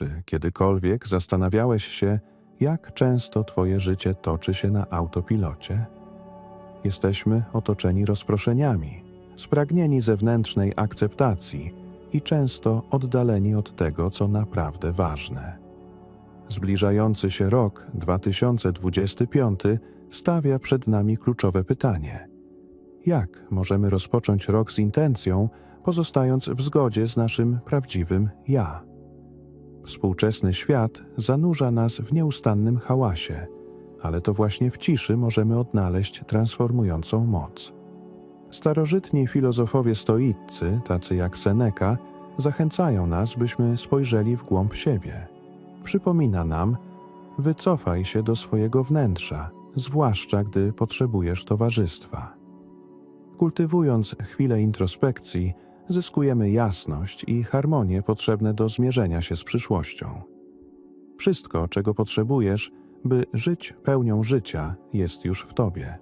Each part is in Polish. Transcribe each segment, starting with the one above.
Czy kiedykolwiek zastanawiałeś się, jak często Twoje życie toczy się na autopilocie? Jesteśmy otoczeni rozproszeniami, spragnieni zewnętrznej akceptacji i często oddaleni od tego, co naprawdę ważne. Zbliżający się rok 2025 stawia przed nami kluczowe pytanie: jak możemy rozpocząć rok z intencją, pozostając w zgodzie z naszym prawdziwym ja? Współczesny świat zanurza nas w nieustannym hałasie, ale to właśnie w ciszy możemy odnaleźć transformującą moc. Starożytni filozofowie stoiccy, tacy jak Seneca, zachęcają nas, byśmy spojrzeli w głąb siebie. Przypomina nam, wycofaj się do swojego wnętrza, zwłaszcza gdy potrzebujesz towarzystwa. Kultywując chwilę introspekcji, zyskujemy jasność i harmonię potrzebne do zmierzenia się z przyszłością. Wszystko, czego potrzebujesz, by żyć pełnią życia, jest już w tobie.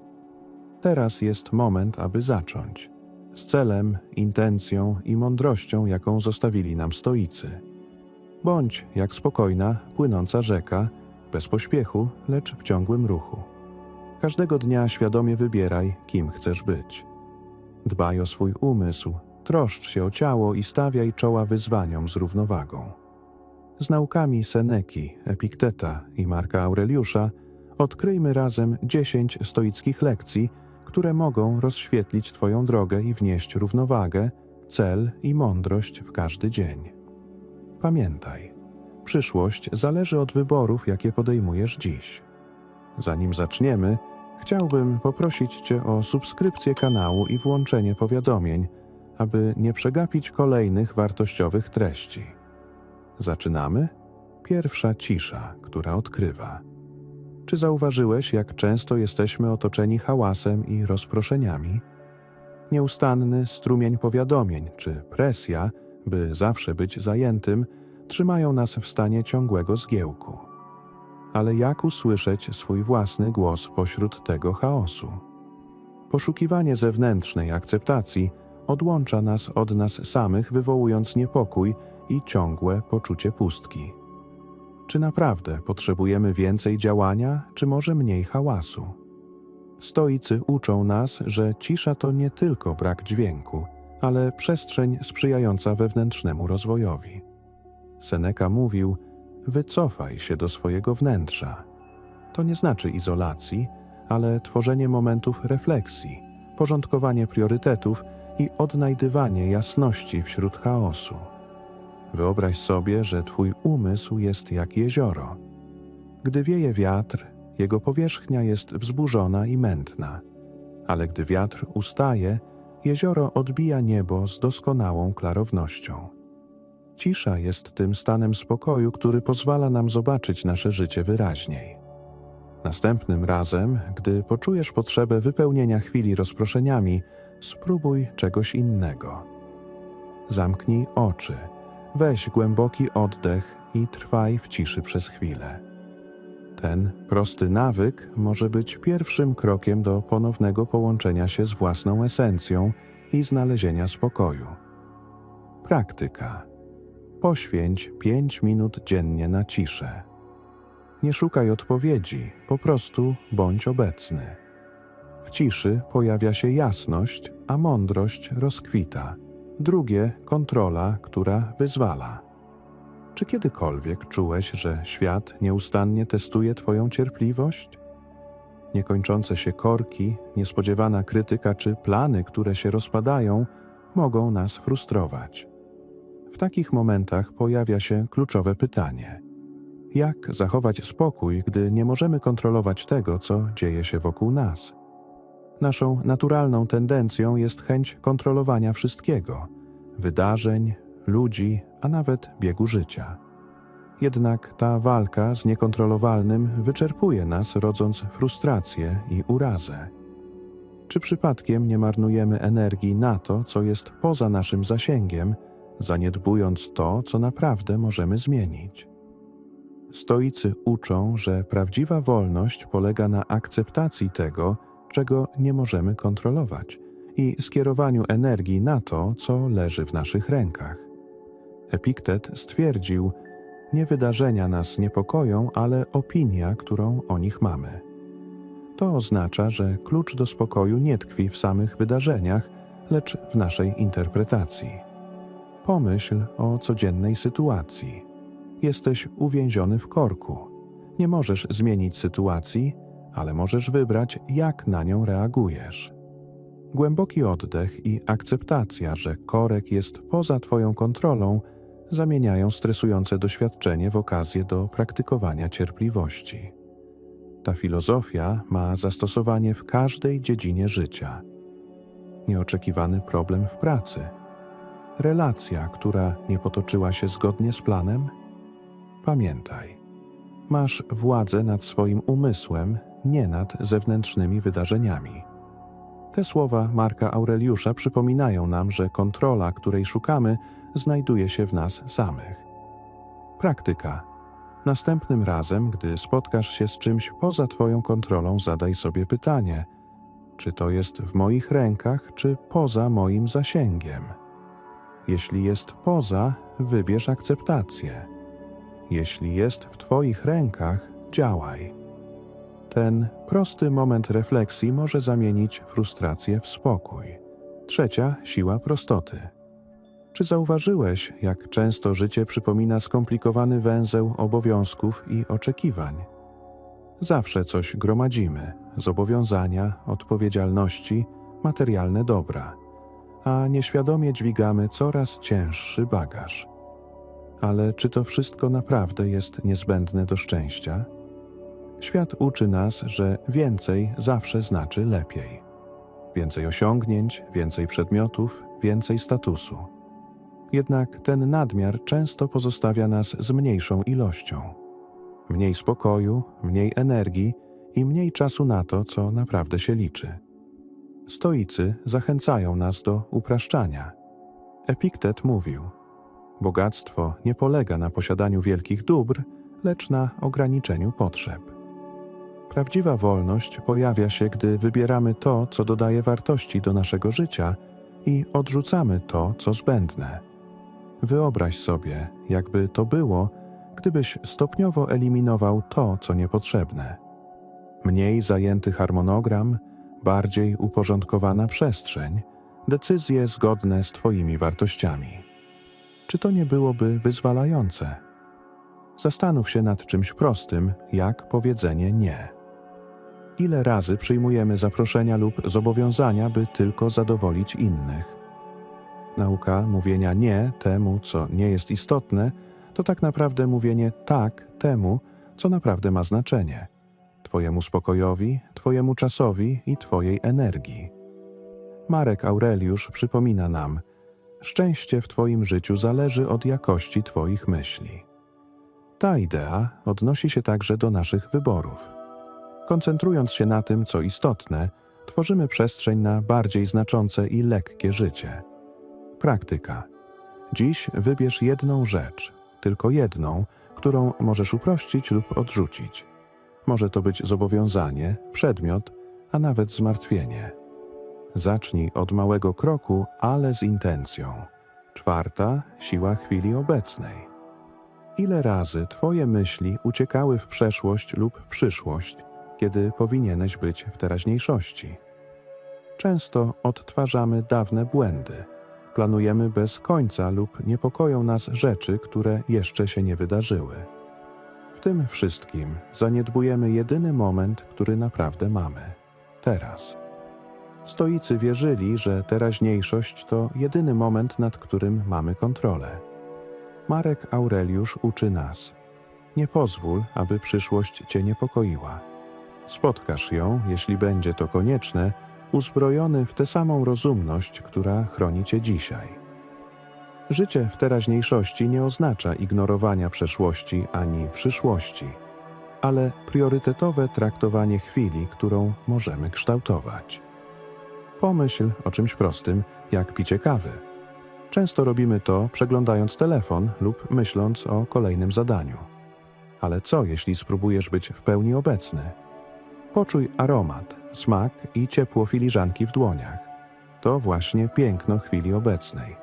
Teraz jest moment, aby zacząć. Z celem, intencją i mądrością, jaką zostawili nam stoicy. Bądź jak spokojna, płynąca rzeka, bez pośpiechu, lecz w ciągłym ruchu. Każdego dnia świadomie wybieraj, kim chcesz być. Dbaj o swój umysł, troszcz się o ciało i stawiaj czoła wyzwaniom z równowagą. Z naukami Seneki, Epikteta i Marka Aureliusza odkryjmy razem 10 stoickich lekcji, które mogą rozświetlić Twoją drogę i wnieść równowagę, cel i mądrość w każdy dzień. Pamiętaj, przyszłość zależy od wyborów, jakie podejmujesz dziś. Zanim zaczniemy, chciałbym poprosić Cię o subskrypcję kanału i włączenie powiadomień, aby nie przegapić kolejnych wartościowych treści. Zaczynamy? Pierwsza cisza, która odkrywa. Czy zauważyłeś, jak często jesteśmy otoczeni hałasem i rozproszeniami? Nieustanny strumień powiadomień czy presja, by zawsze być zajętym, trzymają nas w stanie ciągłego zgiełku. Ale jak usłyszeć swój własny głos pośród tego chaosu? Poszukiwanie zewnętrznej akceptacji odłącza nas od nas samych, wywołując niepokój i ciągłe poczucie pustki. Czy naprawdę potrzebujemy więcej działania, czy może mniej hałasu? Stoicy uczą nas, że cisza to nie tylko brak dźwięku, ale przestrzeń sprzyjająca wewnętrznemu rozwojowi. Seneca mówił: Wycofaj się do swojego wnętrza. To nie znaczy izolacji, ale tworzenie momentów refleksji, porządkowanie priorytetów i odnajdywanie jasności wśród chaosu. Wyobraź sobie, że Twój umysł jest jak jezioro. Gdy wieje wiatr, jego powierzchnia jest wzburzona i mętna, ale gdy wiatr ustaje, jezioro odbija niebo z doskonałą klarownością. Cisza jest tym stanem spokoju, który pozwala nam zobaczyć nasze życie wyraźniej. Następnym razem, gdy poczujesz potrzebę wypełnienia chwili rozproszeniami, spróbuj czegoś innego. Zamknij oczy, weź głęboki oddech i trwaj w ciszy przez chwilę. Ten prosty nawyk może być pierwszym krokiem do ponownego połączenia się z własną esencją i znalezienia spokoju. Praktyka. Poświęć 5 minut dziennie na ciszę. Nie szukaj odpowiedzi, po prostu bądź obecny. W ciszy pojawia się jasność, a mądrość rozkwita. Drugie kontrola, która wyzwala. Czy kiedykolwiek czułeś, że świat nieustannie testuje Twoją cierpliwość? Niekończące się korki, niespodziewana krytyka czy plany, które się rozpadają, mogą nas frustrować. W takich momentach pojawia się kluczowe pytanie: jak zachować spokój, gdy nie możemy kontrolować tego, co dzieje się wokół nas? Naszą naturalną tendencją jest chęć kontrolowania wszystkiego wydarzeń, ludzi, a nawet biegu życia. Jednak ta walka z niekontrolowalnym wyczerpuje nas, rodząc frustrację i urazę. Czy przypadkiem nie marnujemy energii na to, co jest poza naszym zasięgiem, zaniedbując to, co naprawdę możemy zmienić? Stoicy uczą, że prawdziwa wolność polega na akceptacji tego, czego nie możemy kontrolować i skierowaniu energii na to, co leży w naszych rękach. Epiktet stwierdził: nie wydarzenia nas niepokoją, ale opinia, którą o nich mamy. To oznacza, że klucz do spokoju nie tkwi w samych wydarzeniach, lecz w naszej interpretacji. Pomyśl o codziennej sytuacji. Jesteś uwięziony w korku. Nie możesz zmienić sytuacji, ale możesz wybrać, jak na nią reagujesz. Głęboki oddech i akceptacja, że korek jest poza Twoją kontrolą, zamieniają stresujące doświadczenie w okazję do praktykowania cierpliwości. Ta filozofia ma zastosowanie w każdej dziedzinie życia. Nieoczekiwany problem w pracy, relacja, która nie potoczyła się zgodnie z planem. Pamiętaj, masz władzę nad swoim umysłem, nie nad zewnętrznymi wydarzeniami. Te słowa Marka Aureliusza przypominają nam, że kontrola, której szukamy, znajduje się w nas samych. Praktyka. Następnym razem, gdy spotkasz się z czymś poza Twoją kontrolą, zadaj sobie pytanie: czy to jest w moich rękach, czy poza moim zasięgiem? Jeśli jest poza, wybierz akceptację. Jeśli jest w Twoich rękach, działaj. Ten prosty moment refleksji może zamienić frustrację w spokój. Trzecia siła prostoty. Czy zauważyłeś, jak często życie przypomina skomplikowany węzeł obowiązków i oczekiwań? Zawsze coś gromadzimy zobowiązania, odpowiedzialności, materialne dobra, a nieświadomie dźwigamy coraz cięższy bagaż. Ale czy to wszystko naprawdę jest niezbędne do szczęścia? Świat uczy nas, że więcej zawsze znaczy lepiej. Więcej osiągnięć, więcej przedmiotów, więcej statusu. Jednak ten nadmiar często pozostawia nas z mniejszą ilością. Mniej spokoju, mniej energii i mniej czasu na to, co naprawdę się liczy. Stoicy zachęcają nas do upraszczania. Epiktet mówił: Bogactwo nie polega na posiadaniu wielkich dóbr, lecz na ograniczeniu potrzeb. Prawdziwa wolność pojawia się, gdy wybieramy to, co dodaje wartości do naszego życia i odrzucamy to, co zbędne. Wyobraź sobie, jakby to było, gdybyś stopniowo eliminował to, co niepotrzebne. Mniej zajęty harmonogram, bardziej uporządkowana przestrzeń, decyzje zgodne z Twoimi wartościami. Czy to nie byłoby wyzwalające? Zastanów się nad czymś prostym, jak powiedzenie nie. Ile razy przyjmujemy zaproszenia lub zobowiązania, by tylko zadowolić innych? Nauka mówienia nie temu, co nie jest istotne, to tak naprawdę mówienie tak temu, co naprawdę ma znaczenie Twojemu spokojowi, Twojemu czasowi i Twojej energii. Marek Aureliusz przypomina nam: Szczęście w Twoim życiu zależy od jakości Twoich myśli. Ta idea odnosi się także do naszych wyborów. Koncentrując się na tym, co istotne, tworzymy przestrzeń na bardziej znaczące i lekkie życie. Praktyka. Dziś wybierz jedną rzecz, tylko jedną, którą możesz uprościć lub odrzucić. Może to być zobowiązanie, przedmiot, a nawet zmartwienie. Zacznij od małego kroku, ale z intencją. Czwarta siła chwili obecnej. Ile razy Twoje myśli uciekały w przeszłość lub przyszłość, kiedy powinieneś być w teraźniejszości? Często odtwarzamy dawne błędy. Planujemy bez końca lub niepokoją nas rzeczy, które jeszcze się nie wydarzyły. W tym wszystkim zaniedbujemy jedyny moment, który naprawdę mamy teraz. Stoicy wierzyli, że teraźniejszość to jedyny moment, nad którym mamy kontrolę. Marek Aureliusz uczy nas: Nie pozwól, aby przyszłość cię niepokoiła. Spotkasz ją, jeśli będzie to konieczne, uzbrojony w tę samą rozumność, która chroni cię dzisiaj. Życie w teraźniejszości nie oznacza ignorowania przeszłości ani przyszłości, ale priorytetowe traktowanie chwili, którą możemy kształtować. Pomyśl o czymś prostym, jak picie kawy. Często robimy to przeglądając telefon lub myśląc o kolejnym zadaniu. Ale co, jeśli spróbujesz być w pełni obecny? Poczuj aromat, smak i ciepło filiżanki w dłoniach. To właśnie piękno chwili obecnej.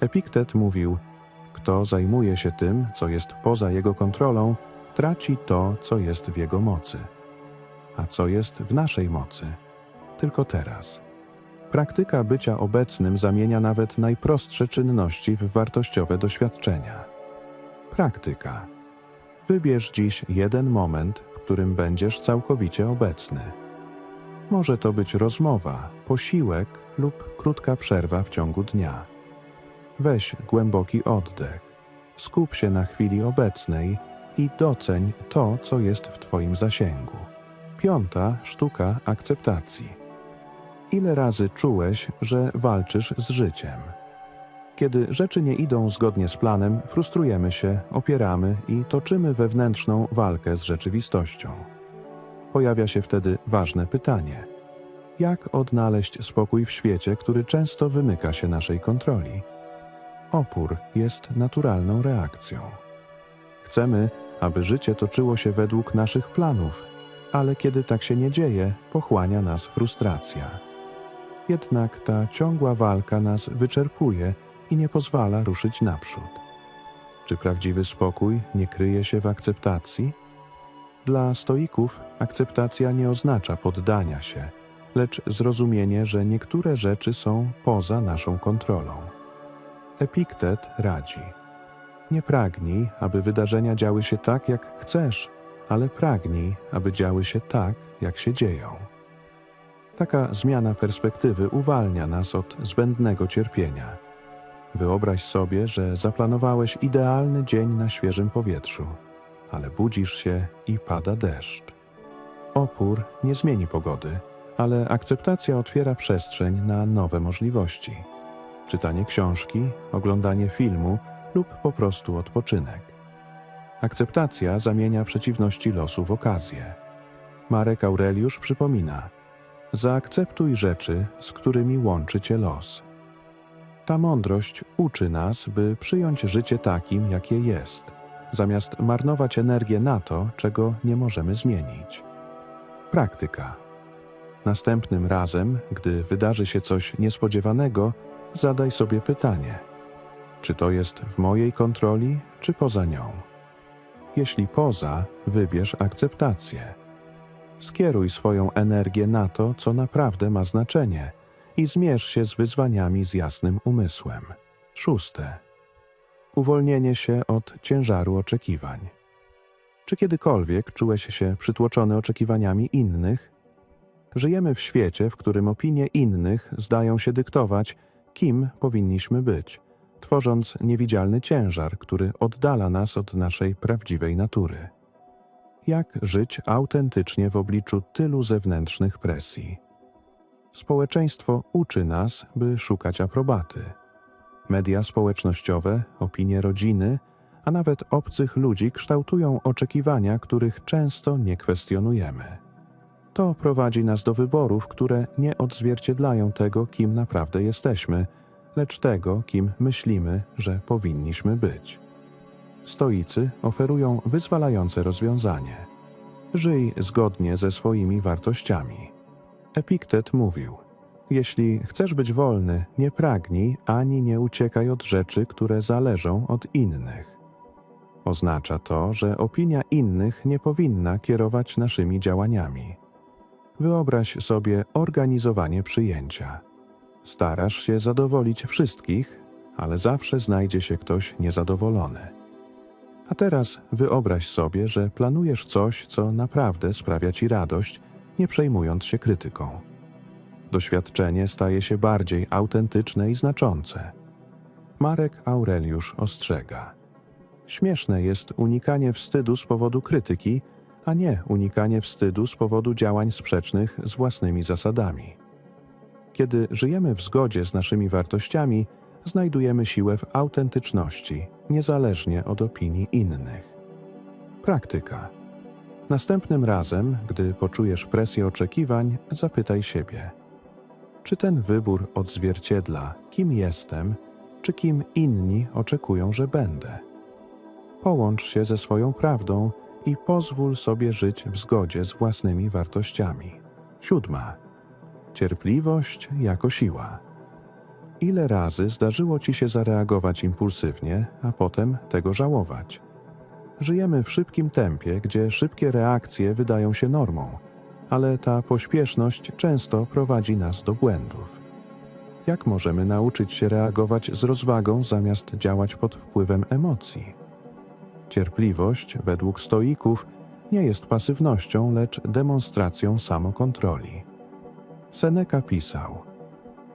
Epiktet mówił: kto zajmuje się tym, co jest poza jego kontrolą, traci to, co jest w jego mocy. A co jest w naszej mocy? Tylko teraz. Praktyka bycia obecnym zamienia nawet najprostsze czynności w wartościowe doświadczenia. Praktyka. Wybierz dziś jeden moment, którym będziesz całkowicie obecny. Może to być rozmowa, posiłek lub krótka przerwa w ciągu dnia. Weź głęboki oddech, skup się na chwili obecnej i doceń to, co jest w Twoim zasięgu. Piąta sztuka akceptacji. Ile razy czułeś, że walczysz z życiem? Kiedy rzeczy nie idą zgodnie z planem, frustrujemy się, opieramy i toczymy wewnętrzną walkę z rzeczywistością. Pojawia się wtedy ważne pytanie: jak odnaleźć spokój w świecie, który często wymyka się naszej kontroli? Opór jest naturalną reakcją. Chcemy, aby życie toczyło się według naszych planów, ale kiedy tak się nie dzieje, pochłania nas frustracja. Jednak ta ciągła walka nas wyczerpuje i nie pozwala ruszyć naprzód. Czy prawdziwy spokój nie kryje się w akceptacji? Dla stoików akceptacja nie oznacza poddania się, lecz zrozumienie, że niektóre rzeczy są poza naszą kontrolą. Epiktet radzi: Nie pragnij, aby wydarzenia działy się tak, jak chcesz, ale pragnij, aby działy się tak, jak się dzieją. Taka zmiana perspektywy uwalnia nas od zbędnego cierpienia. Wyobraź sobie, że zaplanowałeś idealny dzień na świeżym powietrzu, ale budzisz się i pada deszcz. Opór nie zmieni pogody, ale akceptacja otwiera przestrzeń na nowe możliwości. Czytanie książki, oglądanie filmu lub po prostu odpoczynek. Akceptacja zamienia przeciwności losu w okazję. Marek Aureliusz przypomina: Zaakceptuj rzeczy, z którymi łączy cię los. Ta mądrość uczy nas, by przyjąć życie takim, jakie jest, zamiast marnować energię na to, czego nie możemy zmienić. Praktyka. Następnym razem, gdy wydarzy się coś niespodziewanego, zadaj sobie pytanie: czy to jest w mojej kontroli, czy poza nią? Jeśli poza, wybierz akceptację. Skieruj swoją energię na to, co naprawdę ma znaczenie i zmierz się z wyzwaniami z jasnym umysłem. Szóste. Uwolnienie się od ciężaru oczekiwań. Czy kiedykolwiek czułeś się przytłoczony oczekiwaniami innych? Żyjemy w świecie, w którym opinie innych zdają się dyktować, kim powinniśmy być, tworząc niewidzialny ciężar, który oddala nas od naszej prawdziwej natury. Jak żyć autentycznie w obliczu tylu zewnętrznych presji? Społeczeństwo uczy nas, by szukać aprobaty. Media społecznościowe, opinie rodziny, a nawet obcych ludzi kształtują oczekiwania, których często nie kwestionujemy. To prowadzi nas do wyborów, które nie odzwierciedlają tego, kim naprawdę jesteśmy, lecz tego, kim myślimy, że powinniśmy być. Stoicy oferują wyzwalające rozwiązanie. Żyj zgodnie ze swoimi wartościami. Epiktet mówił: Jeśli chcesz być wolny, nie pragnij ani nie uciekaj od rzeczy, które zależą od innych. Oznacza to, że opinia innych nie powinna kierować naszymi działaniami. Wyobraź sobie organizowanie przyjęcia. Starasz się zadowolić wszystkich, ale zawsze znajdzie się ktoś niezadowolony. A teraz wyobraź sobie, że planujesz coś, co naprawdę sprawia ci radość, nie przejmując się krytyką. Doświadczenie staje się bardziej autentyczne i znaczące. Marek Aureliusz ostrzega. Śmieszne jest unikanie wstydu z powodu krytyki, a nie unikanie wstydu z powodu działań sprzecznych z własnymi zasadami. Kiedy żyjemy w zgodzie z naszymi wartościami, znajdujemy siłę w autentyczności, niezależnie od opinii innych. Praktyka. Następnym razem, gdy poczujesz presję oczekiwań, zapytaj siebie: czy ten wybór odzwierciedla, kim jestem, czy kim inni oczekują, że będę? Połącz się ze swoją prawdą i pozwól sobie żyć w zgodzie z własnymi wartościami. Siódma. Cierpliwość jako siła. Ile razy zdarzyło ci się zareagować impulsywnie, a potem tego żałować? Żyjemy w szybkim tempie, gdzie szybkie reakcje wydają się normą, ale ta pośpieszność często prowadzi nas do błędów. Jak możemy nauczyć się reagować z rozwagą zamiast działać pod wpływem emocji? Cierpliwość, według stoików, nie jest pasywnością, lecz demonstracją samokontroli. Seneca pisał: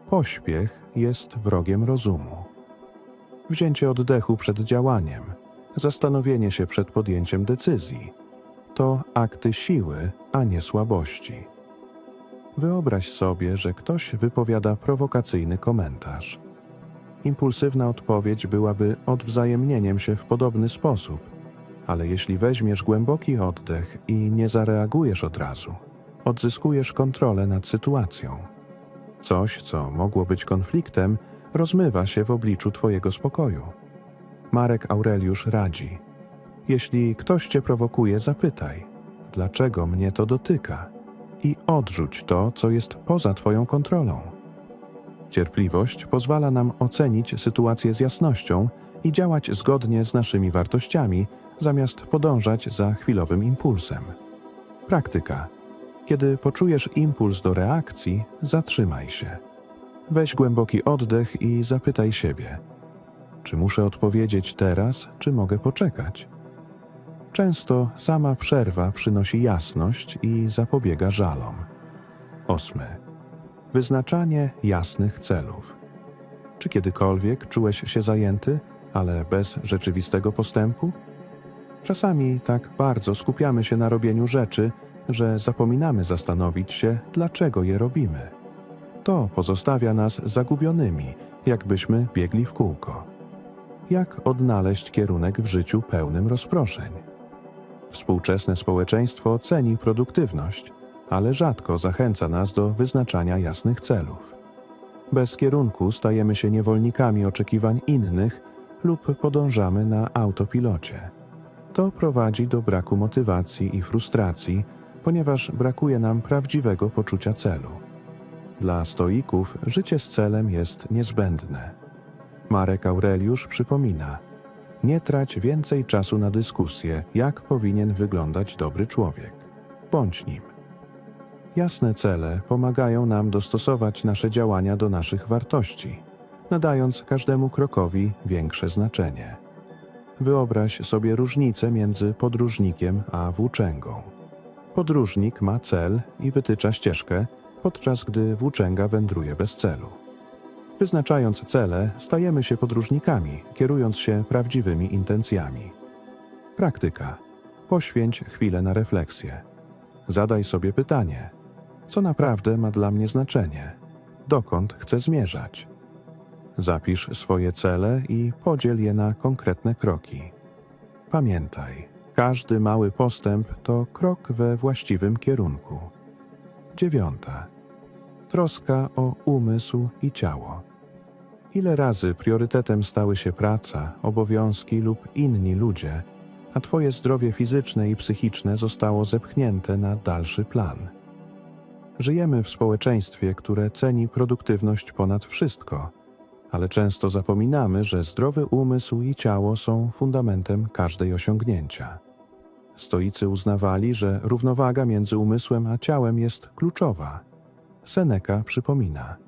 Pośpiech jest wrogiem rozumu. Wzięcie oddechu przed działaniem, zastanowienie się przed podjęciem decyzji to akty siły, a nie słabości. Wyobraź sobie, że ktoś wypowiada prowokacyjny komentarz. Impulsywna odpowiedź byłaby odwzajemnieniem się w podobny sposób, ale jeśli weźmiesz głęboki oddech i nie zareagujesz od razu, odzyskujesz kontrolę nad sytuacją. Coś, co mogło być konfliktem, rozmywa się w obliczu Twojego spokoju. Marek Aureliusz radzi: Jeśli ktoś Cię prowokuje, zapytaj, dlaczego mnie to dotyka, i odrzuć to, co jest poza Twoją kontrolą. Cierpliwość pozwala nam ocenić sytuację z jasnością i działać zgodnie z naszymi wartościami, zamiast podążać za chwilowym impulsem. Praktyka. Kiedy poczujesz impuls do reakcji, zatrzymaj się. Weź głęboki oddech i zapytaj siebie: czy muszę odpowiedzieć teraz, czy mogę poczekać? Często sama przerwa przynosi jasność i zapobiega żalom. Ósmy. Wyznaczanie jasnych celów. Czy kiedykolwiek czułeś się zajęty, ale bez rzeczywistego postępu? Czasami tak bardzo skupiamy się na robieniu rzeczy, że zapominamy zastanowić się, dlaczego je robimy. To pozostawia nas zagubionymi, jakbyśmy biegli w kółko. Jak odnaleźć kierunek w życiu pełnym rozproszeń? Współczesne społeczeństwo ceni produktywność, ale rzadko zachęca nas do wyznaczania jasnych celów. Bez kierunku stajemy się niewolnikami oczekiwań innych lub podążamy na autopilocie. To prowadzi do braku motywacji i frustracji, ponieważ brakuje nam prawdziwego poczucia celu. Dla stoików życie z celem jest niezbędne. Marek Aureliusz przypomina: Nie trać więcej czasu na dyskusję, jak powinien wyglądać dobry człowiek. Bądź nim. Jasne cele pomagają nam dostosować nasze działania do naszych wartości, nadając każdemu krokowi większe znaczenie. Wyobraź sobie różnicę między podróżnikiem a włóczęgą. Podróżnik ma cel i wytycza ścieżkę, podczas gdy włóczęga wędruje bez celu. Wyznaczając cele, stajemy się podróżnikami, kierując się prawdziwymi intencjami. Praktyka. Poświęć chwilę na refleksję. Zadaj sobie pytanie: co naprawdę ma dla mnie znaczenie? Dokąd chcę zmierzać? Zapisz swoje cele i podziel je na konkretne kroki. Pamiętaj, każdy mały postęp to krok we właściwym kierunku. Dziewiąta. Troska o umysł i ciało. Ile razy priorytetem stały się praca, obowiązki lub inni ludzie, a Twoje zdrowie fizyczne i psychiczne zostało zepchnięte na dalszy plan? Żyjemy w społeczeństwie, które ceni produktywność ponad wszystko, ale często zapominamy, że zdrowy umysł i ciało są fundamentem każdej osiągnięcia. Stoicy uznawali, że równowaga między umysłem a ciałem jest kluczowa. Seneca przypomina: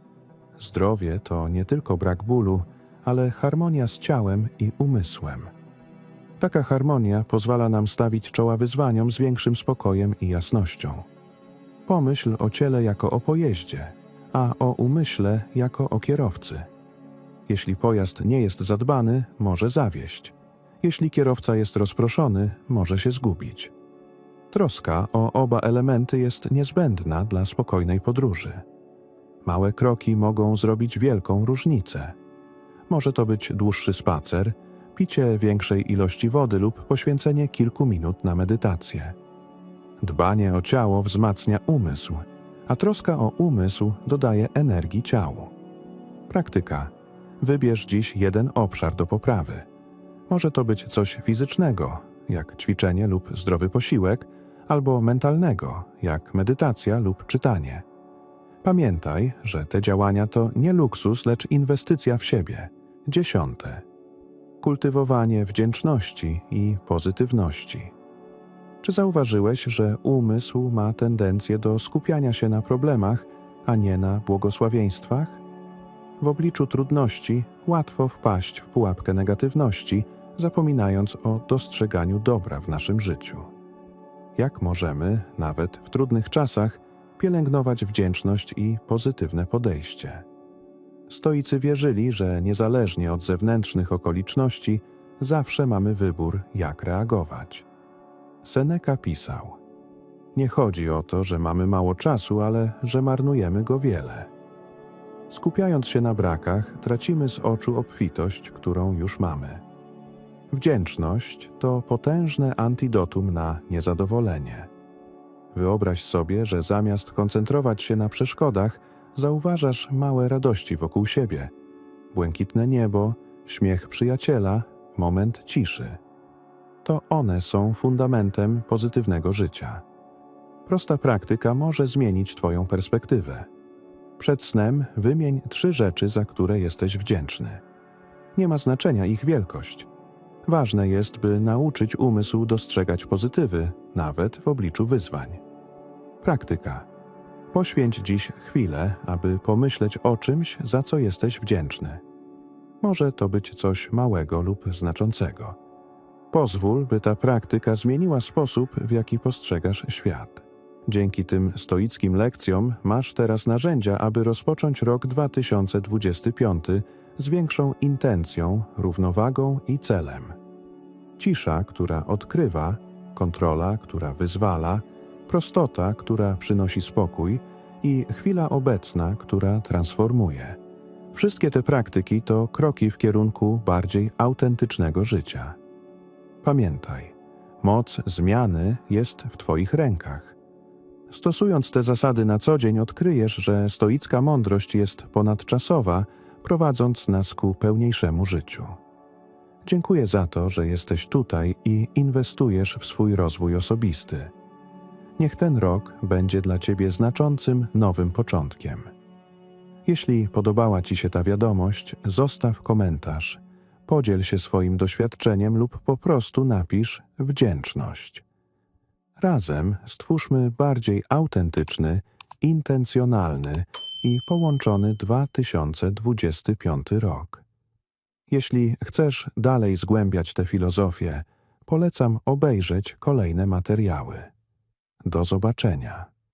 Zdrowie to nie tylko brak bólu, ale harmonia z ciałem i umysłem. Taka harmonia pozwala nam stawić czoła wyzwaniom z większym spokojem i jasnością. Pomyśl o ciele jako o pojeździe, a o umyśle jako o kierowcy. Jeśli pojazd nie jest zadbany, może zawieść. Jeśli kierowca jest rozproszony, może się zgubić. Troska o oba elementy jest niezbędna dla spokojnej podróży. Małe kroki mogą zrobić wielką różnicę. Może to być dłuższy spacer, picie większej ilości wody lub poświęcenie kilku minut na medytację. Dbanie o ciało wzmacnia umysł, a troska o umysł dodaje energii ciału. Praktyka. Wybierz dziś jeden obszar do poprawy. Może to być coś fizycznego, jak ćwiczenie lub zdrowy posiłek, albo mentalnego, jak medytacja lub czytanie. Pamiętaj, że te działania to nie luksus, lecz inwestycja w siebie. Dziesiąte. Kultywowanie wdzięczności i pozytywności. Czy zauważyłeś, że umysł ma tendencję do skupiania się na problemach, a nie na błogosławieństwach? W obliczu trudności łatwo wpaść w pułapkę negatywności, zapominając o dostrzeganiu dobra w naszym życiu. Jak możemy, nawet w trudnych czasach, pielęgnować wdzięczność i pozytywne podejście? Stoicy wierzyli, że niezależnie od zewnętrznych okoliczności, zawsze mamy wybór, jak reagować. Seneca pisał: Nie chodzi o to, że mamy mało czasu, ale że marnujemy go wiele. Skupiając się na brakach, tracimy z oczu obfitość, którą już mamy. Wdzięczność to potężne antidotum na niezadowolenie. Wyobraź sobie, że zamiast koncentrować się na przeszkodach, zauważasz małe radości wokół siebie: błękitne niebo, śmiech przyjaciela, moment ciszy. To one są fundamentem pozytywnego życia. Prosta praktyka może zmienić Twoją perspektywę. Przed snem wymień trzy rzeczy, za które jesteś wdzięczny. Nie ma znaczenia ich wielkość. Ważne jest, by nauczyć umysł dostrzegać pozytywy, nawet w obliczu wyzwań. Praktyka. Poświęć dziś chwilę, aby pomyśleć o czymś, za co jesteś wdzięczny. Może to być coś małego lub znaczącego. Pozwól, by ta praktyka zmieniła sposób, w jaki postrzegasz świat. Dzięki tym stoickim lekcjom masz teraz narzędzia, aby rozpocząć rok 2025 z większą intencją, równowagą i celem. Cisza, która odkrywa, kontrola, która wyzwala, prostota, która przynosi spokój i chwila obecna, która transformuje. Wszystkie te praktyki to kroki w kierunku bardziej autentycznego życia. Pamiętaj, moc zmiany jest w Twoich rękach. Stosując te zasady na co dzień, odkryjesz, że stoicka mądrość jest ponadczasowa, prowadząc nas ku pełniejszemu życiu. Dziękuję za to, że jesteś tutaj i inwestujesz w swój rozwój osobisty. Niech ten rok będzie dla Ciebie znaczącym nowym początkiem. Jeśli podobała Ci się ta wiadomość, zostaw komentarz, podziel się swoim doświadczeniem lub po prostu napisz wdzięczność. Razem stwórzmy bardziej autentyczny, intencjonalny i połączony 2025 rok. Jeśli chcesz dalej zgłębiać tę filozofię, polecam obejrzeć kolejne materiały. Do zobaczenia.